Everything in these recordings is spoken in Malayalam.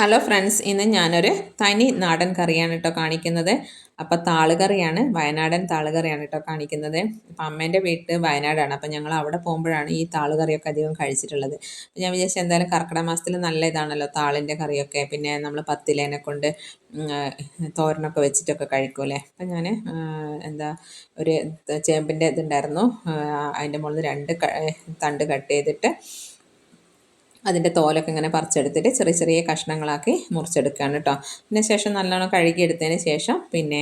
ഹലോ ഫ്രണ്ട്സ് ഇന്ന് ഞാനൊരു തനി നാടൻ കറിയാണ് കേട്ടോ കാണിക്കുന്നത്. അപ്പോൾ താളുകറിയാണ് വയനാടൻ താളുകറിയാണ് കേട്ടോ കാണിക്കുന്നത്. അപ്പം അമ്മേന്റെ വീട്ട് വയനാടാണ്. അപ്പം ഞങ്ങൾ അവിടെ പോകുമ്പോഴാണ് ഈ താളുകറിയൊക്കെ അധികം കഴിച്ചിട്ടുള്ളത്. അപ്പം ഞാൻ വിചാരിച്ചു എന്തായാലും കർക്കിടക മാസത്തിൽ നല്ല ഇതാണല്ലോ താളിന്റെ കറിയൊക്കെ. പിന്നെ നമ്മൾ പത്തിലേനെ കൊണ്ട് തോരനൊക്കെ വെച്ചിട്ടൊക്കെ കഴിക്കുമല്ലേ അപ്പം ഞാൻ എന്താ ഒരു ചേമ്പിന്റെ ഇതുണ്ടായിരുന്നു. അതിന്റെ മുകളിൽ രണ്ട് തണ്ട് കട്ട് ചെയ്തിട്ട് അതിന്റെ തോലൊക്കെ ഇങ്ങനെ പറിച്ചെടുത്തിട്ട് ചെറിയ ചെറിയ കഷ്ണങ്ങളാക്കി മുറിച്ചെടുക്കുകയാണ് കേട്ടോ. പിന്നെ ശേഷം നല്ലോണം കഴുകിയെടുത്തതിന് ശേഷം പിന്നെ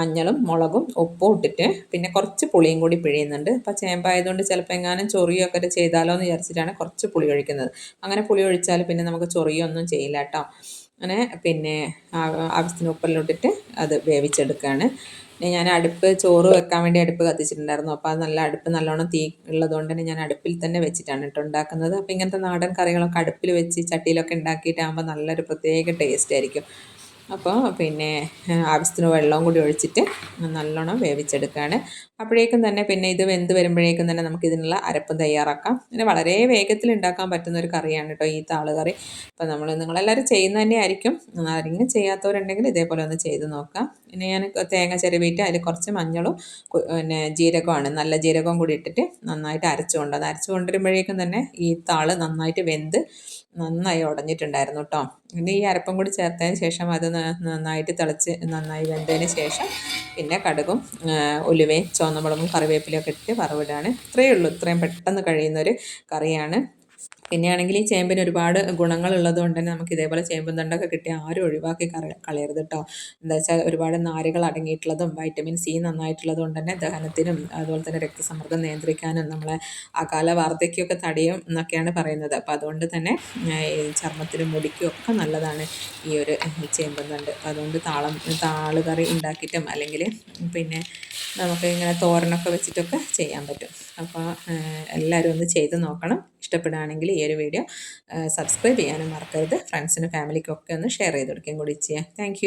മഞ്ഞളും മുളകും ഉപ്പും ഇട്ടിട്ട് പിന്നെ കുറച്ച് പുളിയും കൂടി പിഴിയുന്നുണ്ട്. അപ്പോൾ ചേമ്പായതുകൊണ്ട് ചിലപ്പോൾ എങ്ങാനും ചൊറിയൊക്കെ ചെയ്താലോ എന്ന് വിചാരിച്ചിട്ടാണ് കുറച്ച് പുളി ഒഴിക്കുന്നത്. അങ്ങനെ പുളി ഒഴിച്ചാൽ പിന്നെ നമുക്ക് ചൊറിയൊന്നും ചെയ്യില്ല കേട്ടോ. അങ്ങനെ പിന്നെ ആവശ്യത്തിന് ഉപ്പെല്ലാം ഇട്ടിട്ട് അത് വേവിച്ചെടുക്കുകയാണ്. ഞാൻ അടുപ്പ് ചോറ് വെക്കാൻ വേണ്ടി അടുപ്പ് കത്തിച്ചിട്ടുണ്ടായിരുന്നു. അപ്പോൾ അത് നല്ല അടുപ്പ് നല്ലോണം തീ ഉള്ളതുകൊണ്ട് തന്നെ ഞാൻ അടുപ്പിൽ തന്നെ വെച്ചിട്ടാണ് കേട്ടോ ഉണ്ടാക്കുന്നത്. അപ്പോൾ ഇങ്ങനത്തെ നാടൻ കറികളൊക്കെ അടുപ്പിൽ വെച്ച് ചട്ടിയിലൊക്കെ ഉണ്ടാക്കിയിട്ടാകുമ്പോൾ നല്ലൊരു പ്രത്യേക ടേസ്റ്റ് ആയിരിക്കും. അപ്പോൾ പിന്നെ ആവശ്യത്തിന് വെള്ളവും കൂടി ഒഴിച്ചിട്ട് നല്ലോണം വേവിച്ചെടുക്കുകയാണ്. അപ്പോഴേക്കും തന്നെ പിന്നെ ഇത് വെന്ത് വരുമ്പോഴേക്കും തന്നെ നമുക്ക് ഇതിനുള്ള അരപ്പ് തയ്യാറാക്കാം. പിന്നെ വളരെ വേഗത്തിൽ ഉണ്ടാക്കാൻ പറ്റുന്ന ഒരു കറിയാണ് കേട്ടോ ഈ താളുകറി അപ്പോൾ നമ്മൾ നിങ്ങളെല്ലാവരും ചെയ്യുന്ന തന്നെ ആയിരിക്കും. ആരെങ്കിലും ചെയ്യാത്തവരുണ്ടെങ്കിൽ ഇതേപോലെ ഒന്ന് ചെയ്ത് നോക്കാം. പിന്നെ ഞാൻ തേങ്ങ ചെരുവിയിട്ട് അതിൽ കുറച്ച് മഞ്ഞളും പിന്നെ ജീരകമാണ് നല്ല ജീരകവും കൂടി ഇട്ടിട്ട് നന്നായിട്ട് അരച്ചു കൊണ്ടുവന്ന് അരച്ചു കൊണ്ടുവരുമ്പോഴേക്കും തന്നെ ഈ താൾ നന്നായിട്ട് വെന്ത് നന്നായി ഉടഞ്ഞിട്ടുണ്ടായിരുന്നു കേട്ടോ. പിന്നെ ഈ അരപ്പം കൂടി ചേർത്തതിന് ശേഷം അത് നന്നായിട്ട് തിളച്ച് നന്നായി വെന്തതിന് ശേഷം പിന്നെ കടുകും ഉലുവയും ചുവന്നമുളകും കറിവേപ്പിലയൊക്കെ ഇട്ട് വറവിടുകയാണ്. ഇത്രയേ ഉള്ളൂ. ഇത്രയും പെട്ടെന്ന് കഴിയുന്നൊരു കറിയാണ്. പിന്നെയാണെങ്കിൽ ഈ ചേമ്പിന് ഒരുപാട് ഗുണങ്ങളുള്ളത് കൊണ്ട് തന്നെ നമുക്ക് ഇതേപോലെ ചേമ്പും തണ്ടൊക്കെ കിട്ടിയ ആരും ഒഴിവാക്കി കളയരുത് കേട്ടോ എന്താ വെച്ചാൽ ഒരുപാട് നാരുകൾ അടങ്ങിയിട്ടുള്ളതും വൈറ്റമിൻ സി നന്നായിട്ടുള്ളത് കൊണ്ട് തന്നെ ദഹനത്തിനും അതുപോലെ തന്നെ രക്തസമ്മർദ്ദം നിയന്ത്രിക്കാനും നമ്മളെ അകാല വാർദ്ധക്യമൊക്കെ തടയും എന്നൊക്കെയാണ് പറയുന്നത്. അപ്പോൾ അതുകൊണ്ട് തന്നെ ചർമ്മത്തിനും മുടിക്കും ഒക്കെ നല്ലതാണ് ഈ ഒരു ചേമ്പും തണ്ട്. അതുകൊണ്ട് താളം താളുകറി ഉണ്ടാക്കിയിട്ടും അല്ലെങ്കിൽ പിന്നെ നമുക്ക് ഇങ്ങനെ തോരനൊക്കെ വെച്ചിട്ടൊക്കെ ചെയ്യാൻ പറ്റും. അപ്പോൾ എല്ലാവരും ഒന്ന് ചെയ്ത് നോക്കണം. ഇഷ്ടപ്പെടുകയാണെങ്കിൽ ഈ ഒരു വീഡിയോ സബ്സ്ക്രൈബ് ചെയ്യാനും മറക്കരുത്. ഫ്രണ്ട്സിനും ഫാമിലിക്കും ഒക്കെ ഒന്ന് ഷെയർ ചെയ്ത് കൊടുക്കുകയും കൂടി ചെയ്യാം താങ്ക്